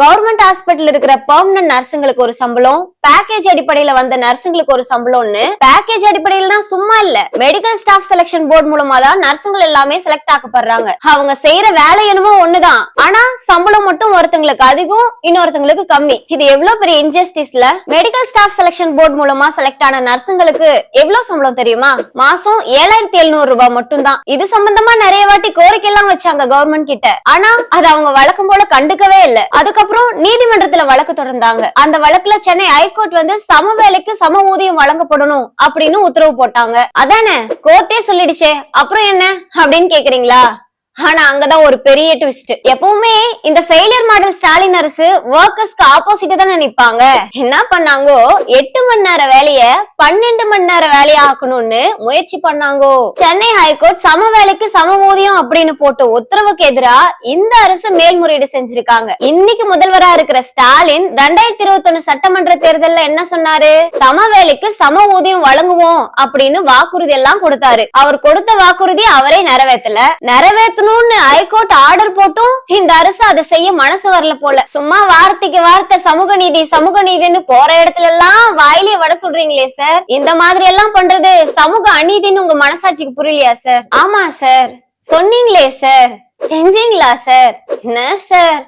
Government hospital இருக்கிற permanent நர்ஸுங்களுக்கு ஒரு சம்பளம் பேக்கேஜ் அடிப்படையில வந்த நர்ஸுங்களுக்கு ஒரு சம்பளம்னு பேக்கேஜ் அடிப்படையில சும்மா இல்ல. மெடிக்கல் ஸ்டாஃப் செலக்ஷன் போர்டு மூலமா தான் நர்ஸுங்கள் எல்லாமே செலக்ட் ஆக்கப்படுறாங்க. அவங்க செய்யற வேலை என்னமோ ஒண்ணுதான். ஆனா சம்பளம் மட்டும் ஒருத்தங்களுக்கு அதிகம் இன்னொருத்தங்களுக்கு கம்மி. இது எவ்வளவு பெரிய இன்ஜஸ்டிஸ்ல மெடிக்கல் ஸ்டாஃப் செலக்ஷன் போர்டு மூலமா செலக்ட் ஆன நர்ஸுங்களுக்கு எவ்வளவு சம்பளம் தெரியுமா? மாசம் ஏழாயிரத்தி எழுநூறு ரூபாய் மட்டும்தான். இது சம்பந்தமா நிறைய வாட்டி கோரிக்கை எல்லாம் வச்சாங்க கவர்மெண்ட் கிட்ட. ஆனா அது அவங்க வழக்கம் போல கண்டுக்கவே இல்ல. அதுக்கப்புறம் நீதிமன்றத்துல வழக்கு தொடர்ந்தாங்க. அந்த வழக்குல சென்னை ஹைகோர்ட் வந்து சம வேலைக்கு சம ஊதியம் வழங்கப்படணும் அப்படின்னு உத்தரவு போட்டாங்க. அதானே? கோர்ட்டே சொல்லிடுச்சே. அப்புறம் என்ன? அப்படின்னு கேக்குறீங்களா? ஆனா அங்கதான் ஒரு பெரிய ட்விஸ்ட் எப்பவுமே இந்த ஃபெயிலியர் மாடல் ஸ்டாலின் அரசு ஒர்க்கர்ஸ்க்கு ஆப்போசிட் தானே நினைப்பாங்க என்ன பண்ணாங்கோ? எட்டு மணி நேர வேலைய பன்னெண்டு மணி நேர வேலையா ஆக்கணும்னு முயற்சி பண்ணாங்கோ. சென்னை ஹைகோர்ட் சம வேலைக்கு சம ஊதியம் அப்படின்னு போட்ட உத்தரவுக்கு எதிரா இந்த அரசு மேல்முறையீடு செஞ்சிருக்காங்க. இன்னைக்கு முதல்வரா இருக்கிற ஸ்டாலின் ரெண்டாயிரத்தி இருபத்தி ஒண்ணு சட்டமன்ற தேர்தல்ல என்ன சொன்னாரு? சம வேலைக்கு சம ஊதியம் வழங்குவோம் அப்படின்னு வாக்குறுதி எல்லாம் கொடுத்தாரு. அவர் கொடுத்த வாக்குறுதி அவரே நிறைவேத்தல. நிறைவேற்றணும்னு ஹைகோர்ட் ஆர்டர் போட்டும் இந்த அரசு அதை செய்ய மனசு வரல போல. சும்மா வார்த்தைக்கு வார்த்தை சமூக நீதி சமூக நீதின்னு போற இடத்துல எல்லாம் வாயிலே வட சொல்றீங்களே சார் இந்த மாதிரி எல்லாம் பண்றது சமூக அநீதின்னு உங்க மனசாட்சிக்கு புரியலையா சார் ஆமா சார் சொன்னீங்களே சார் செஞ்சீங்களா சார் என்ன சார்